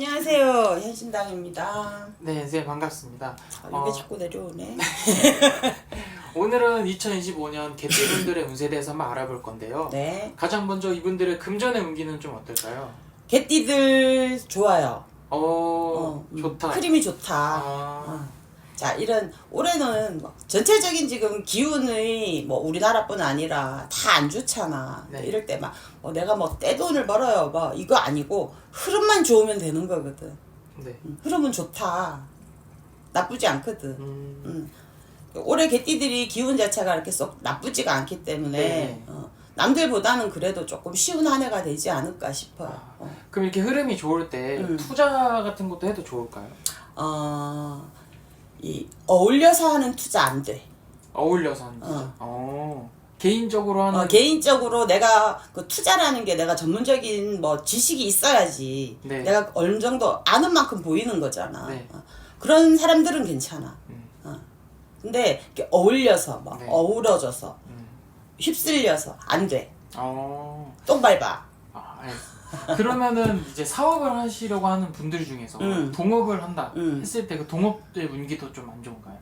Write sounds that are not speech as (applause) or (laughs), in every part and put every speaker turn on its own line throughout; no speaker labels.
안녕하세요. 현신당입니다.
네, 선생님 반갑습니다.
아, 이게
어,
자꾸 내려오네. (laughs)
오늘은 2025년 개띠분들의 운세에 대해서 한번 알아볼 건데요.
네.
가장 먼저 이분들의 금전의 운기는 좀 어떨까요?
개띠들 좋아요.
어,
어, 음,
좋다.
크림이 좋다.
아,
어. 자, 이런 올해는 뭐 전체적인 지금 기운이 뭐 우리나라뿐 아니라 다 안 좋잖아.
네.
이럴 때 막 뭐 내가 뭐 떼돈을 벌어요. 뭐 이거 아니고 흐름만 좋으면 되는 거거든.
네.
음, 흐름은 좋다. 나쁘지 않거든.
음,
음. 올해 개띠들이 기운 자체가 이렇게 쏙 나쁘지가 않기 때문에
네.
어, 남들보다는 그래도 조금 쉬운 한 해가 되지 않을까 싶어요. 어,
그럼 이렇게 흐름이 좋을 때
음.
투자 같은 것도 해도 좋을까요?
어, 이 어울려서 하는 투자 안 돼.
어울려서 하는 투자.
어.
어. 개인적으로 하는
어, 개인적으로 내가 그 투자라는 게 내가 전문적인 뭐 지식이 있어야지.
네.
내가 어느 정도 아는 만큼 보이는 거잖아.
네.
어, 그런 사람들은 괜찮아.
음,
어. 근데 이렇게 어울려서 막
네.
어우러져서
음.
휩쓸려서 안 돼.
어.
똥 밟아.
아, 알겠습니다. 그러면은 이제 사업을 하시려고 하는 분들 중에서
음.
동업을 한다
음.
했을 때 그 동업의 운기도 좀 안 좋은가요?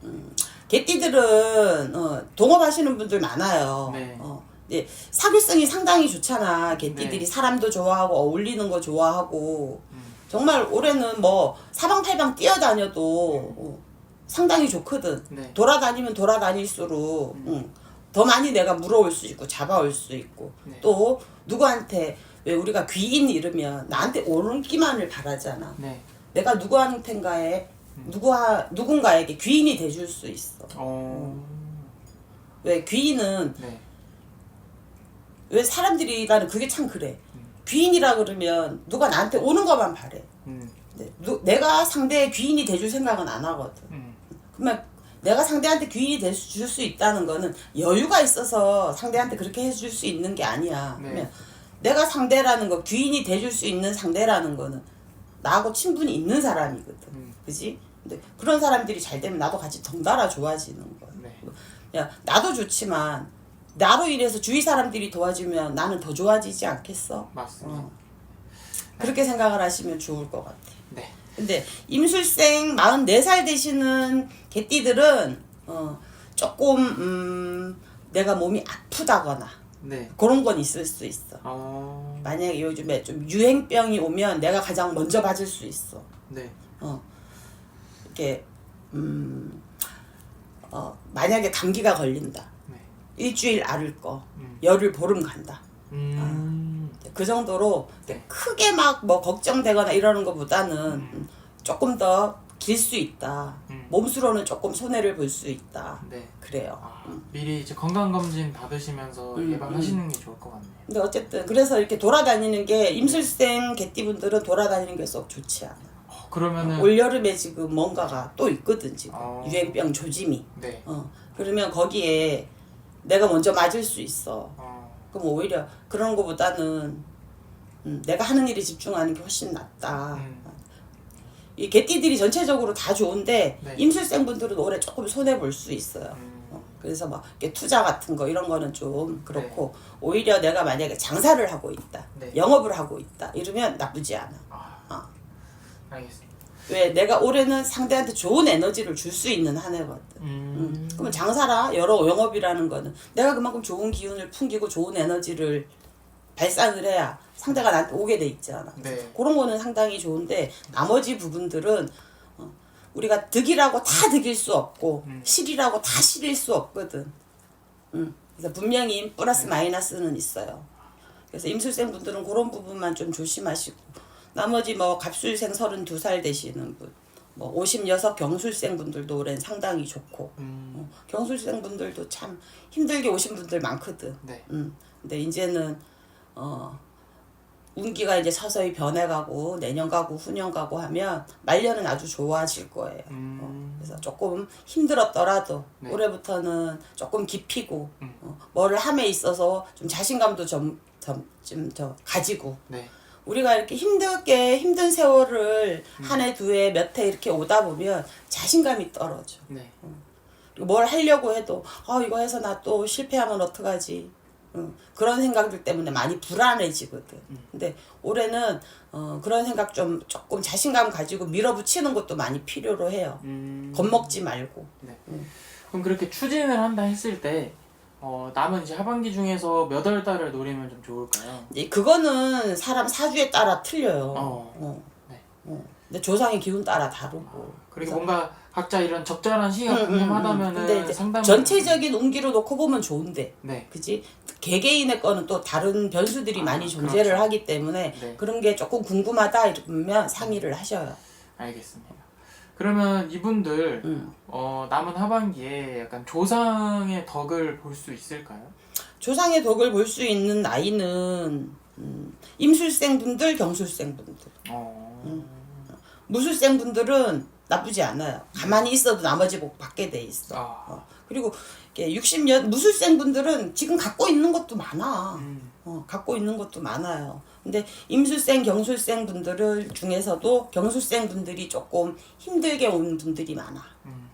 개띠들은 어, 동업하시는 분들 많아요.
네.
어, 이제 사교성이 상당히 좋잖아. 개띠들이
네.
사람도 좋아하고 어울리는 거 좋아하고
음.
정말 올해는 뭐 사방팔방 뛰어다녀도 어, 상당히 좋거든.
네.
돌아다니면 돌아다닐수록
음.
응, 더 많이 내가 물어올 수 있고 잡아올 수 있고
네.
또 누구한테 왜 우리가 귀인 이러면 나한테 오른기만을 바라잖아.
네.
내가 누구한텐가에
음.
누구와 누군가에게 귀인이 돼줄 수 있어.
어.
왜 귀인은
네.
왜 사람들이 나는 그게 참 그래.
음.
귀인이라 그러면 누가 나한테 오는 것만 바래.
음.
누, 내가 상대의 귀인이 돼줄 생각은 안 하거든.
음.
그러면 내가 상대한테 귀인이 돼줄 수 있다는 거는 여유가 있어서 상대한테 그렇게 해줄 수 있는 게 아니야.
네.
그러면 내가 상대라는 거 귀인이 돼줄 수 있는 상대라는 거는 나하고 친분이 있는 사람이거든.
음.
그지? 근데 그런 사람들이 잘 되면 나도 같이 덩달아 좋아지는 거야.
네.
야, 나도 좋지만 나로 인해서 주위 사람들이 도와주면 나는 더 좋아지지 않겠어?
맞습니다.
어. 그렇게 생각을 하시면 좋을 것 같아.
네.
근데 임술생 44살 되시는 개띠들은 어, 조금 음, 내가 몸이 아프다거나
네.
그런 건 있을 수 있어.
어.
만약에 요즘에 좀 유행병이 오면 내가 가장 먼저 맞을 수 있어.
네.
어, 이렇게 음, 어, 만약에 감기가 걸린다.
네.
일주일 앓을 거,
음.
열흘 보름 간다.
음.
그 정도로
네.
크게 막 뭐 걱정되거나 이러는 것보다는 음, 조금 더 길 수 있다.
음.
몸수로는 조금 손해를 볼 수 있다.
네.
그래요.
아, 미리 이제 건강 검진 받으시면서
음,
예방하시는 게 좋을 것 같네요.
근데 어쨌든 그래서 이렇게 돌아다니는 게 임술생 개띠분들은 돌아다니는 게 썩 좋지 않아.
어, 그러면은
올 여름에 지금 뭔가가 또 있거든 지금
어.
유행병 조짐이.
네.
어 그러면 거기에 내가 먼저 맞을 수 있어.
어.
그럼 오히려 그런 거보다는 음, 내가 하는 일에 집중하는 게 훨씬 낫다.
음.
이 개띠들이 전체적으로 다 좋은데
네.
임술생 분들은 올해 조금 손해 볼 수 있어요.
음.
어, 그래서 막 투자 같은 거 이런 거는 좀 그렇고 오히려 내가 만약에 장사를 하고 있다,
네.
영업을 하고 있다 이러면 나쁘지 않아.
아.
어.
알겠습니다.
왜 내가 올해는 상대한테 좋은 에너지를 줄 수 있는 한 해거든.
음.
그러면 장사라 여러 영업이라는 거는 내가 그만큼 좋은 기운을 풍기고 좋은 에너지를 발산을 해야 상대가 나한테 오게 돼 있잖아.
네.
그런 거는 상당히 좋은데 나머지 부분들은 어, 우리가 득이라고 다 득일 수 없고
음.
실이라고 다 실일 수 없거든. 음. 그래서 분명히 플러스 마이너스는 있어요. 그래서 임술생 분들은 그런 부분만 좀 조심하시고 나머지 뭐 갑술생 32살 되시는 분, 뭐 56 경술생 분들도 올해는 상당히 좋고
음.
어, 경술생 분들도 참 힘들게 오신 분들 많거든.
네.
음. 근데 이제는 어 운기가 이제 서서히 변해가고 내년 가고 후년 가고 하면 말년은 아주 좋아질 거예요.
음.
어, 그래서 조금 힘들었더라도
네.
올해부터는 조금 깊이고
음.
어, 뭐를 함에 있어서 좀 자신감도 좀좀저 가지고
네.
우리가 이렇게 힘들게 힘든 세월을
음.
한해두 해 몇 해 이렇게 오다 보면 자신감이 떨어져.
네.
그리고 뭘 하려고 해도 아 이거 해서 나 또 실패하면 어떡하지 응, 그런 생각들 때문에 많이 불안해지거든. 근데 올해는 어, 그런 생각 좀 조금 자신감 가지고 밀어붙이는 것도 많이 필요로 해요.
음.
겁먹지 말고.
네. 그럼 그렇게 추진을 한다 했을 때 어, 남은 이제 하반기 중에서 몇 월 달을 노리면 좀 좋을까요?
이제 그거는 사람 사주에 따라 틀려요.
어.
어.
네.
어. 근데 조상의 기운 따라 다르고.
그리고
그래서-
뭔가 각자 이런 적절한 시기가
응, 응, 응.
궁금하다면은
근데
상담
전체적인 운기로 놓고 보면 좋은데,
네.
그지? 개개인의 거는 또 다른 변수들이
아,
많이 존재를
그렇죠.
하기 때문에
네.
그런 게 조금 궁금하다 이러면 상의를 하셔요.
알겠습니다. 그러면 이분들
음.
어, 남은 하반기에 약간 조상의 덕을 볼 수 있을까요?
조상의 덕을 볼 수 있는 나이는 음, 임술생 분들, 경술생 분들.
어.
음. 무술생 분들은 나쁘지 않아요. 가만히 있어도 나머지 복 받게 돼 있어.
아.
어. 그리고 60년 무술생 분들은 지금 갖고 있는 것도 많아.
음.
어, 갖고 있는 것도 많아요. 근데 임술생, 경술생 분들 중에서도 경술생 분들이 조금 힘들게 온 분들이 많아.
음.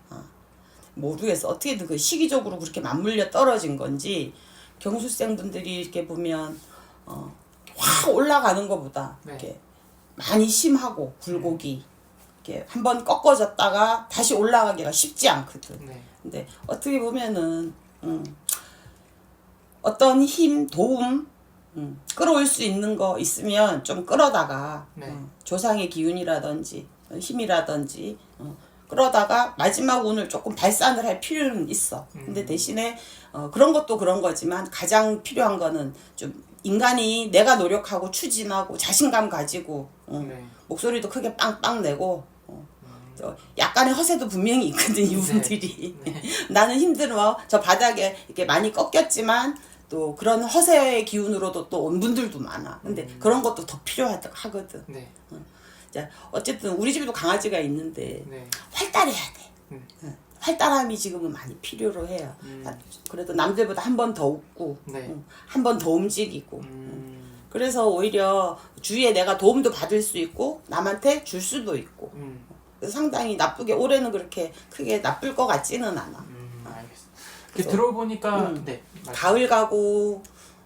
모르겠어. 어떻게든 그 시기적으로 그렇게 맞물려 떨어진 건지 경술생 분들이 이렇게 보면 어, 확 올라가는 것보다
네.
이렇게 많이 심하고 굴곡이 이렇게 한번 꺾어졌다가 다시 올라가기가 쉽지 않거든.
네.
근데 어떻게 보면은 음, 어떤 힘, 도움 음, 끌어올 수 있는 거 있으면 좀 끌어다가
네.
어, 조상의 기운이라든지 어, 힘이라든지 어, 끌어다가 마지막 운을 조금 발산을 할 필요는 있어. 근데 대신에 어, 그런 것도 그런 거지만 가장 필요한 거는 좀 인간이 내가 노력하고 추진하고 자신감 가지고 어,
네.
목소리도 크게 빵빵 내고 어, 저 약간의 허세도 분명히 있거든 이분들이 (laughs) 나는 힘들어 저 바닥에 이렇게 많이 꺾였지만 또 그런 허세의 기운으로도 또 온 분들도 많아 근데 그런 것도 더 필요하거든
네.
자 어쨌든 우리 집에도 강아지가 있는데
네.
활달해야 돼
음.
응. 활달함이 지금은 많이 필요로 해요
음.
아, 그래도 남들보다 한 번 더 웃고
네.
한번 더 움직이고
음.
그래서 오히려 주위에 내가 도움도 받을 수 있고 남한테 줄 수도 있고
음.
상당히 나쁘게 올해는 그렇게 크게 나쁠 것 같지는 않아.
음. 알겠습니다. 이렇게
그래서-
들어보니까
음.
네.
가을 가고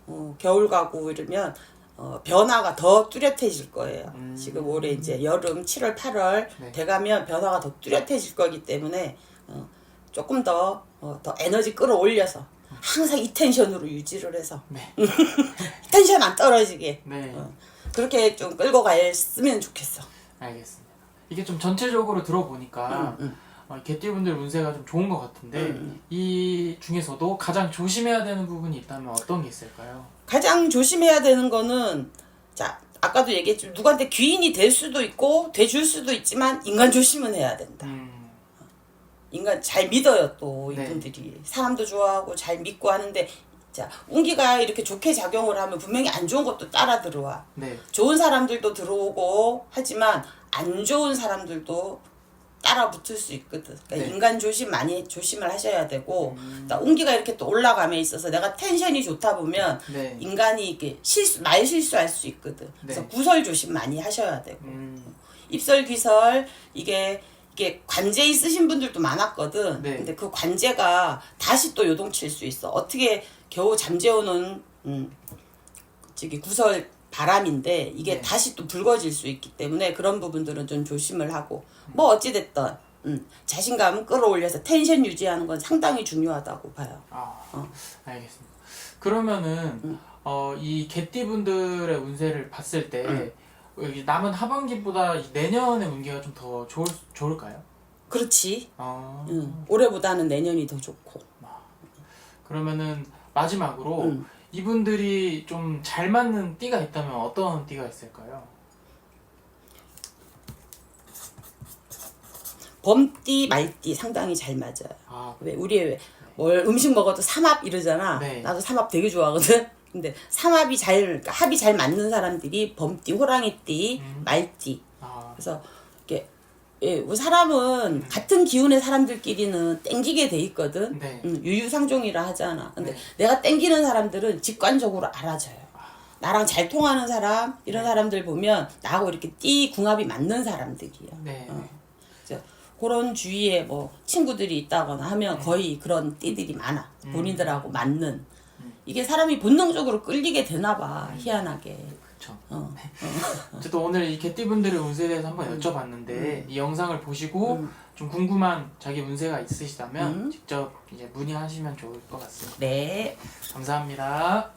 어, 겨울 가고 이러면 어, 변화가 더 뚜렷해질 거예요.
음.
지금 올해 이제 여름 7월 8월
네.
돼가면 변화가 더 뚜렷해질 거기 때문에 어, 조금 더, 어, 더 에너지 끌어올려서 항상 이 텐션으로 유지를 해서
네. (laughs)
텐션 안 떨어지게
네.
어, 그렇게 좀 끌고 갔으면 좋겠어.
알겠습니다. 이게 좀 전체적으로 들어보니까
음, 음.
어, 개띠분들 운세가 좀 좋은 것 같은데
음,
이 중에서도 가장 조심해야 되는 부분이 있다면 어떤 게 있을까요?
가장 조심해야 되는 거는 자 아까도 얘기했지만 누구한테 귀인이 될 수도 있고 돼줄 수도 있지만 인간 조심은 해야 된다.
음.
인간 잘 믿어요 또
네.
이분들이 사람도 좋아하고 잘 믿고 하는데 자 운기가 이렇게 좋게 작용을 하면 분명히 안 좋은 것도 따라 들어와.
네.
좋은 사람들도 들어오고 하지만 안 좋은 사람들도 따라 붙을 수 있거든. 그러니까
네.
인간 조심 많이 조심을 하셔야 되고
음.
나 운기가 이렇게 또 올라감에 있어서 내가 텐션이 좋다 보면
네.
인간이 이게 실수 말 실수할 수 있거든. 그래서
네.
구설 조심 많이 하셔야 되고
음.
입설 귀설 이게 이게 관제 있으신 분들도 많았거든.
네.
근데 그 관제가 다시 또 요동칠 수 있어. 어떻게 겨우 잠재우는 음 저기 구설 바람인데 이게
네.
다시 또 불거질 수 있기 때문에 그런 부분들은 좀 조심을 하고 뭐 어찌 됐든 음, 자신감 끌어올려서 텐션 유지하는 건 상당히 중요하다고 봐요.
아,
어.
알겠습니다. 그러면은
음.
어, 이 개띠분들의 운세를 봤을 때
음.
남은 하반기보다 이 내년의 운기가 좀 더 좋을 좋을까요?
그렇지.
아,
음, 올해보다는 내년이 더 좋고.
그러면은 마지막으로
음.
이분들이 좀 잘 맞는 띠가 있다면 어떤 띠가 있을까요?
범띠 말띠 상당히 잘 맞아요.
아,
왜 우리 왜 뭘 음식 먹어도 삼합 이러잖아.
네.
나도 삼합 되게 좋아하거든. 근데 삼합이 잘 그러니까 합이 잘 맞는 사람들이 범띠, 호랑이띠,
음.
말띠.
아,
그래서 이게 예, 우리 사람은 같은 기운의 사람들끼리는 땡기게 돼 있거든.
네.
음, 유유상종이라 하잖아. 근데
네.
내가 땡기는 사람들은 직관적으로 알아줘요. 나랑 잘 통하는 사람 이런
네.
사람들 보면 나하고 이렇게 띠 궁합이 맞는 사람들이야.
네.
어. 그런 주위에 뭐 친구들이 있다거나 하면
네.
거의 그런 띠들이 많아.
음.
본인들하고 맞는. 이게 사람이 본능적으로 끌리게 되나 봐 희한하게
그쵸.
어.
어 쨌든 오늘 이 개띠분들의 운세에 대해서 한번 여쭤봤는데 이 영상을 보시고
음.
좀 궁금한 자기 운세가 있으시다면
음.
직접 이제 문의하시면 좋을 것 같습니다.
네
감사합니다.